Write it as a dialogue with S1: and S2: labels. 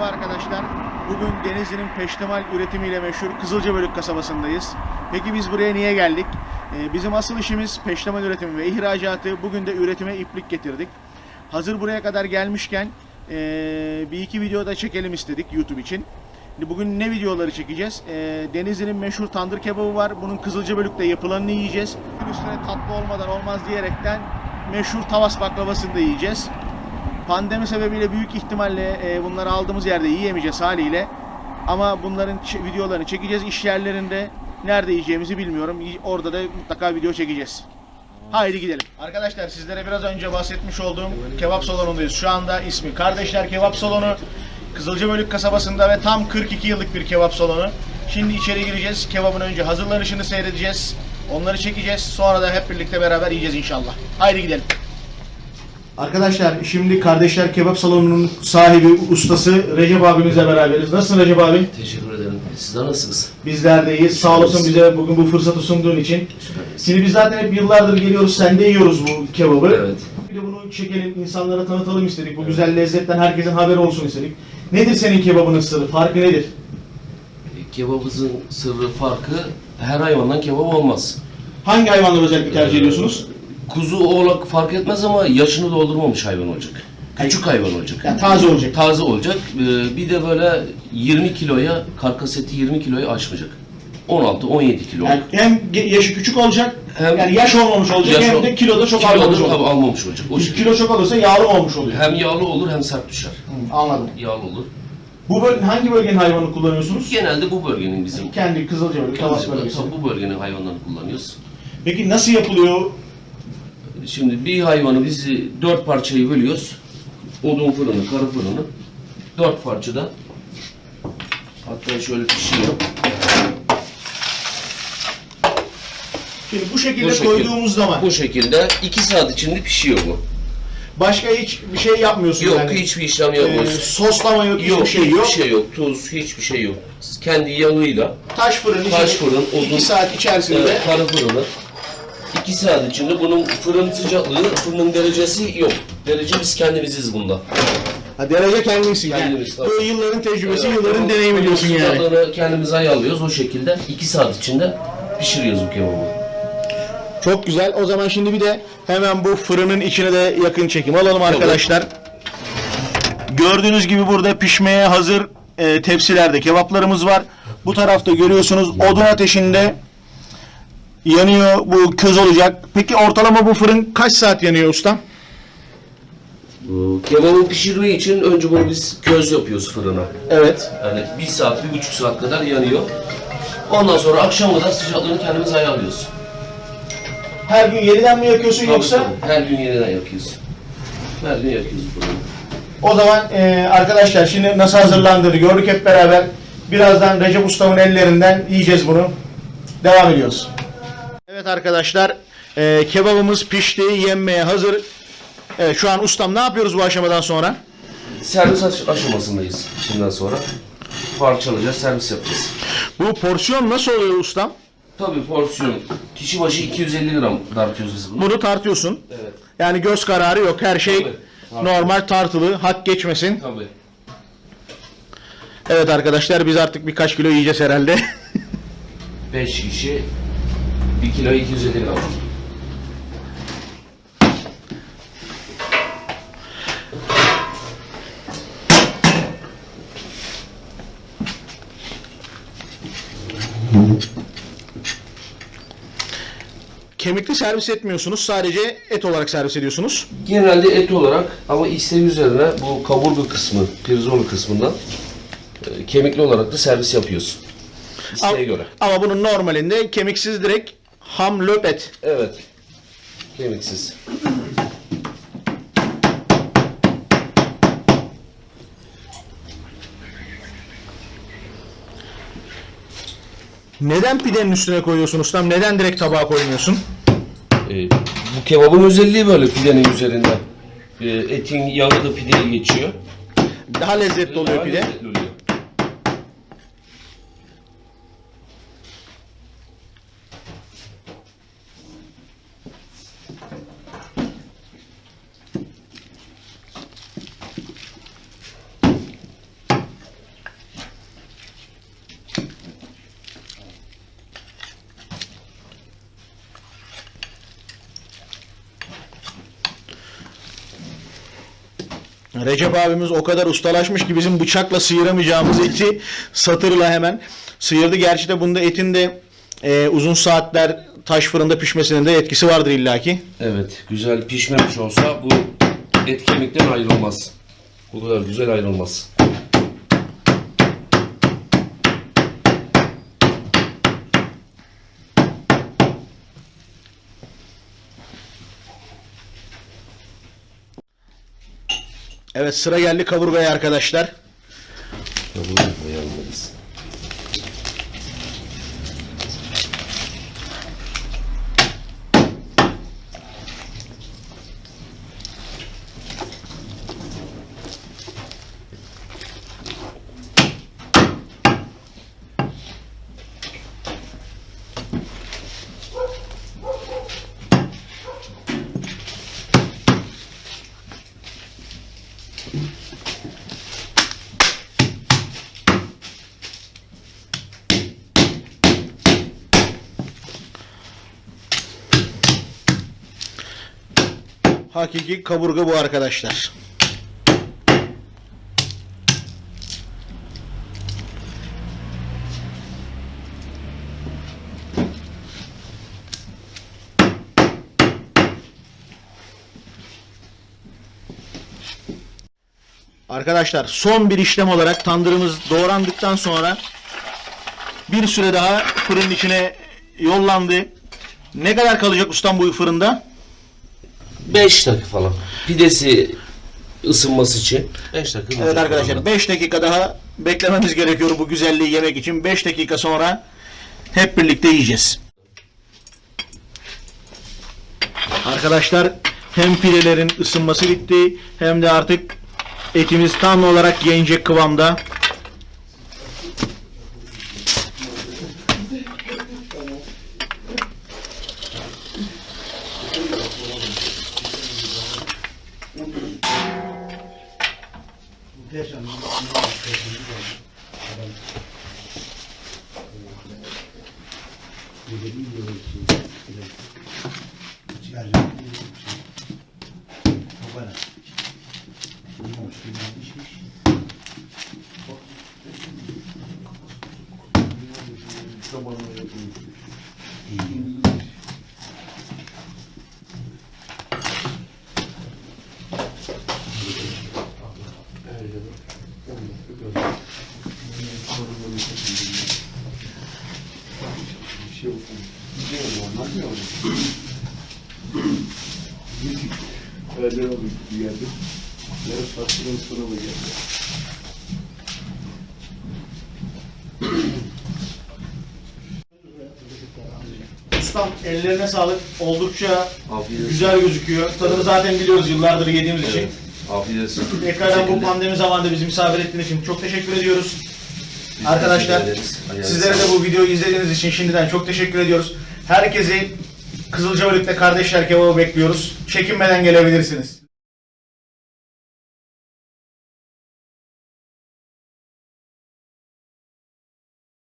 S1: merhaba arkadaşlar. Bugün Denizli'nin peştemal üretimiyle meşhur Kızılcabölük kasabasındayız. Peki biz buraya niye geldik? Ee, bizim asıl işimiz peştemal üretimi ve ihracatı. Bugün de üretime iplik getirdik. Hazır buraya kadar gelmişken ee, bir iki video da çekelim istedik YouTube için. Bugün ne videoları çekeceğiz? Ee, Denizli'nin meşhur tandır kebabı var. Bunun Kızılcabölük'te yapılanını yiyeceğiz. Üstüne tatlı olmadan olmaz diyerekten meşhur tavas baklavasını da yiyeceğiz. Pandemi sebebiyle büyük ihtimalle e, bunları aldığımız yerde yiyemeyeceğiz haliyle. Ama bunların videolarını çekeceğiz iş yerlerinde. Nerede yiyeceğimizi bilmiyorum. Orada da mutlaka video çekeceğiz. Haydi gidelim. Arkadaşlar sizlere biraz önce bahsetmiş olduğum kebap salonundayız. Şu anda ismi Kardeşler Kebap Salonu. Kızılcabölük kasabasında ve tam 42 yıllık bir kebap salonu. Şimdi içeri gireceğiz. Kebabın önce hazırlanışını seyredeceğiz. Onları çekeceğiz. Sonra da hep birlikte beraber yiyeceğiz inşallah. Haydi gidelim. Arkadaşlar şimdi Kardeşler Kebap Salonu'nun sahibi, ustası Recep abimizle beraberiz. Nasılsın Recep abi?
S2: Teşekkür ederim. Sizler nasılsınız?
S1: Bizler de iyiyiz. Sağ olasın bize bugün bu fırsatı sunduğun için. Şimdi biz zaten hep yıllardır geliyoruz, sen de yiyoruz bu kebabı.
S2: Evet.
S1: Bir de bunu çekelim, insanlara tanıtalım istedik. Bu güzel lezzetten herkesin haberi olsun istedik. Nedir senin kebabının sırrı? Farkı nedir?
S2: Kebabımızın sırrı farkı her hayvandan kebap olmaz.
S1: Hangi hayvanları özellikle tercih ediyorsunuz?
S2: Kuzu oğlak fark etmez ama yaşını doldurmamış hayvan olacak. Küçük hayvan olacak.
S1: Yani taze olacak.
S2: Taze olacak. Ee, Bir de böyle 20 kiloya, karkas eti 20 kiloyu aşmayacak. 16-17 kilo.
S1: Yani hem yaşı küçük olacak,
S2: Hem-
S1: yani yaş olmamış olacak
S2: Yaş
S1: hem de kiloda çok
S2: Kiloda
S1: almamış olacak.
S2: almamış olacak. O şekilde.
S1: kilo çok olursa yağlı olmuş oluyor.
S2: Hem yağlı olur hem sert düşer.
S1: Hı, Anladım.
S2: Yağlı olur.
S1: Bu bölge, hangi bölgenin hayvanını kullanıyorsunuz?
S2: Genelde bu bölgenin bizim
S1: Kendi Kızılcabölük, Tavas
S2: Tabii
S1: bölgesi.
S2: bu bölgenin hayvanlarını kullanıyoruz.
S1: Peki nasıl yapılıyor?
S2: Şimdi bir hayvanı biz dört parçayı bölüyoruz. Odun fırını, karı fırını. Dört parçada. Hatta şöyle pişiyor.
S1: Şimdi bu şekilde
S2: Bu şekil-
S1: koyduğumuz zaman
S2: Bu şekilde iki saat içinde pişiyor bu.
S1: başka hiç bir şey yapmıyorsun
S2: Yok
S1: yani.
S2: hiçbir işlem
S1: Ee,
S2: yapmıyoruz.
S1: soslama yok,
S2: yok
S1: hiçbir şey yok.
S2: Hiçbir şey yok. Tuz, hiçbir şey yok. Kendi yağıyla
S1: Taş fırın
S2: Taş fırın,
S1: iki
S2: odun-
S1: saat içerisinde
S2: evet, karı fırını. İki saat içinde bunun fırın sıcaklığı, fırının derecesi yok. Derece biz kendimiziz bunda.
S1: ha, derece kendimsin yani.
S2: Kendimiz, tabii.
S1: Bu yılların tecrübesi, yılların deneyimi diyorsun yani.
S2: sıcaklığını kendimiz ayarlıyoruz o şekilde. iki saat içinde pişiriyoruz bu kebabı.
S1: Çok güzel. O zaman şimdi bir de hemen bu fırının içine de yakın çekim alalım arkadaşlar. Gördüğünüz gibi burada pişmeye hazır e, tepsilerde kebaplarımız var. Bu tarafta görüyorsunuz odun ateşinde yanıyor. Bu köz olacak. Peki ortalama bu fırın kaç saat yanıyor ustam?
S2: Bu kebabı pişirmek için önce bunu biz köz yapıyoruz fırına.
S1: Evet.
S2: Yani bir saat, bir buçuk saat kadar yanıyor. Ondan sonra akşam kadar sıcaklığını kendimiz ayarlıyoruz.
S1: Her gün yeniden mi yakıyorsun
S2: Tabii,
S1: yoksa?
S2: tabii. Her gün yeniden yakıyoruz. Her gün yakıyoruz fırını.
S1: O zaman e, arkadaşlar şimdi nasıl hazırlandığını gördük hep beraber. Birazdan Recep Ustam'ın ellerinden yiyeceğiz bunu. Devam ediyoruz. Evet arkadaşlar e, kebabımız pişti, yenmeye hazır. Evet, şu an ustam ne yapıyoruz bu aşamadan sonra?
S2: Servis aş- aşamasındayız şimdiden sonra. Parçalayacağız, servis yapacağız.
S1: Bu porsiyon nasıl oluyor ustam?
S2: Tabii porsiyon. Kişi başı 250 gram dartıyoruz biz bunu.
S1: Bunu tartıyorsun.
S2: Evet.
S1: Yani göz kararı yok. Her şey
S2: Tabii.
S1: normal tartılı. Hak geçmesin.
S2: Tabii.
S1: Evet arkadaşlar biz artık birkaç kilo yiyeceğiz herhalde.
S2: 5 kişi 1 kilo 250 gram.
S1: Kemikli servis etmiyorsunuz. Sadece et olarak servis ediyorsunuz.
S2: Genelde et olarak ama isteği üzerine bu kaburga kısmı, pirzolu kısmından e, kemikli olarak da servis yapıyoruz. İsteğe
S1: Ama-
S2: göre.
S1: Ama bunun normalinde kemiksiz direkt ham löp et.
S2: Evet. Kemiksiz.
S1: Neden pidenin üstüne koyuyorsun ustam? Neden direkt tabağa koymuyorsun?
S2: E, bu kebabın özelliği böyle pidenin üzerinde. E, etin yağı da pideye geçiyor.
S1: Daha lezzetli oluyor
S2: Daha
S1: pide.
S2: lezzetli oluyor.
S1: Recep abimiz o kadar ustalaşmış ki bizim bıçakla sıyıramayacağımız eti satırla hemen sıyırdı. Gerçi de bunda etin de e, uzun saatler taş fırında pişmesinin de etkisi vardır illaki.
S2: Evet, güzel pişmemiş olsa bu et kemikten ayrılmaz. Bu kadar güzel ayrılmaz.
S1: Evet sıra geldi kaburgaya arkadaşlar.
S2: Tabii koyalım.
S1: Hakiki kaburga bu arkadaşlar. Arkadaşlar son bir işlem olarak tandırımız doğrandıktan sonra bir süre daha fırının içine yollandı. Ne kadar kalacak ustam bu fırında?
S2: 5 dakika falan. Pidesi ısınması için 5 dakika.
S1: Evet arkadaşlar
S2: orada.
S1: 5 dakika daha beklememiz gerekiyor bu güzelliği yemek için. 5 dakika sonra hep birlikte yiyeceğiz. Arkadaşlar hem pidelerin ısınması bitti hem de artık etimiz tam olarak yenecek kıvamda. Perşembe Perşembe Ustam ellerine sağlık. Oldukça
S2: Afiyet olsun.
S1: güzel gözüküyor. Tadını zaten biliyoruz yıllardır yediğimiz için.
S2: Afiyet olsun.
S1: Tekrardan bu pandemi zamanında bizi misafir ettiğiniz için çok teşekkür ediyoruz.
S2: Biz
S1: Arkadaşlar
S2: ederiz. Ayağınıza
S1: sizlere de bu videoyu izlediğiniz için şimdiden çok teşekkür ediyoruz. Herkesi Kızılcabalık'ta kardeşler kebabı bekliyoruz. Çekinmeden gelebilirsiniz.